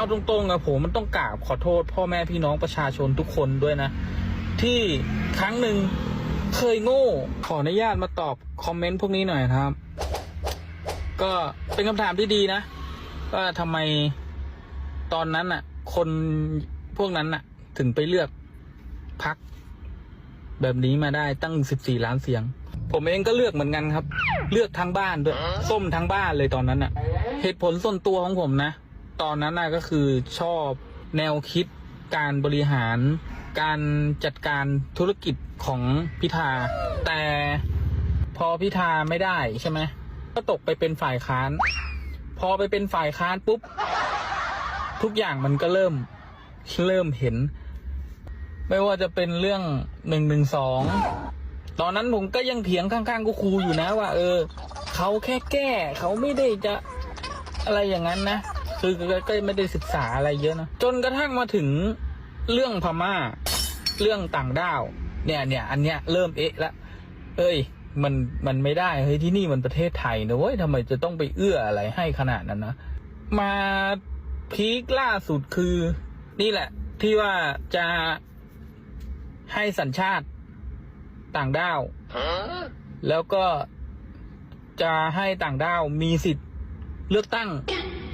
เอาตรงๆอะผมมันต้องกราบขอโทษ พ่อแม่พี่น้องประชาชนทุกคนด้วยนะ ที่ครั้งหนึ่งเคยโง่ ขออนุญาตมาตอบคอมเมนต์พวกนี้หน่อยครับ ก็เป็นคำถามที่ดีนะว่าทำไมตอนนั้นน่ะคนพวกนั้นน่ะถึงไปเลือกพักแบบนี้มาได้ตั้ง 14 ล้านเสียง ผมเองก็เลือกเหมือนกันครับ เลือกทั้งบ้านด้วย ส้มทั้งบ้านเลยตอนนั้นน่ะเหตุผลส่วนตัวของผมนะ ตอนนั้นน่ะก็คือชอบแนวคิดการบริหาร การจัดการธุรกิจของพิธา แต่พอพิธาไม่ได้ใช่ไหมก็ตกไปเป็นฝ่ายค้าน พอไปเป็นฝ่ายค้านปุ๊บ ทุกอย่างมันก็เริ่มเริ่มเห็น ไม่ว่าจะเป็นเรื่องหนึ่งหนึ่งสองตอนนั้นผมก็ยังเถียงข้างๆกูครูอยู่นะว่า เออเขาแค่แก้เขาไม่ได้จะอะไรอย่างนั้นนะ คือก็ไม่ได้ศึกษาอะไรเยอะนะจนกระทั่งมาถึงเรื่องพม่า เรื่องต่างด้าว เนี่ยเนี่ยอันเนี้ยเริ่มเอะละเอ้ยมันมันไม่ได้เฮ้ยที่นี่มันประเทศไทยนะเว้ยทำไมจะต้องไปเอื้ออะไรให้ขนาดนั้นนะมาพีคล่าสุดคือ นี่แหละ ที่ว่าจะให้สัญชาติต่างด้าว แล้วก็จะให้ต่างด้าวมีสิทธิ์เลือกตั้ง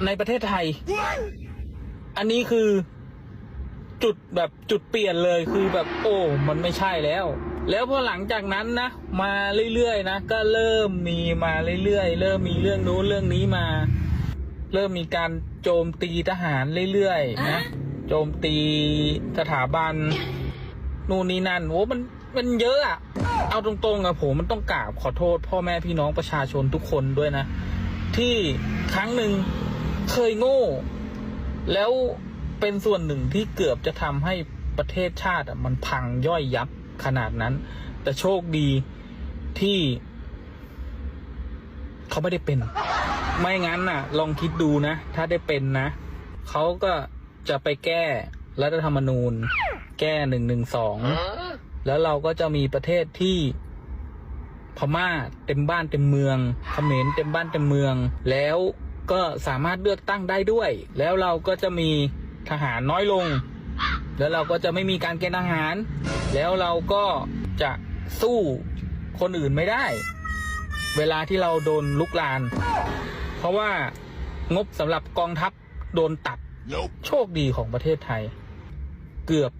ในประเทศไทย อันนี้คือจุดแบบจุดเปลี่ยนเลยคือแบบโอ้มันไม่ใช่แล้ว แล้วพอหลังจากนั้นนะ มาเรื่อยๆนะ ก็เริ่มมีมาเรื่อยๆ เริ่มมีเรื่องนู้นเรื่องนี้มา เริ่มมีการโจมตีทหารเรื่อยๆนะโจมตีสถาบันนู่นนี่นั่นโอ้มันมันเยอะอะเอาตรงๆอะผมมันต้องกราบขอโทษ พ่อแม่พี่น้องประชาชนทุกคนด้วยนะ ที่ครั้งหนึ่ง เคยโง่ แล้วเป็นส่วนหนึ่งที่เกือบจะทำให้ประเทศชาติอะมันพังย่อยยับขนาดนั้น แต่โชคดีที่เขาไม่ได้เป็น ไม่งั้นน่ะ ลองคิดดูนะ ถ้าได้เป็นนะ เขาก็จะไปแก้รัฐธรรมนูญ แก้หนึ่งหนึ่งสอง แล้วเราก็จะมีประเทศที่พม่าเต็มบ้านเต็มเมืองเขมรเต็มบ้านเต็มเมืองแล้ว ก็สามารถเลือกตั้งได้ด้วย แล้วเราก็จะมีทหารน้อยลง แล้วเราก็จะไม่มีการเกณฑ์ทหาร แล้วเราก็จะสู้คนอื่นไม่ได้ เวลาที่เราโดนลุกลาน เพราะว่างบสำหรับกองทัพโดนตัด โชคดีของประเทศไทย เกือบ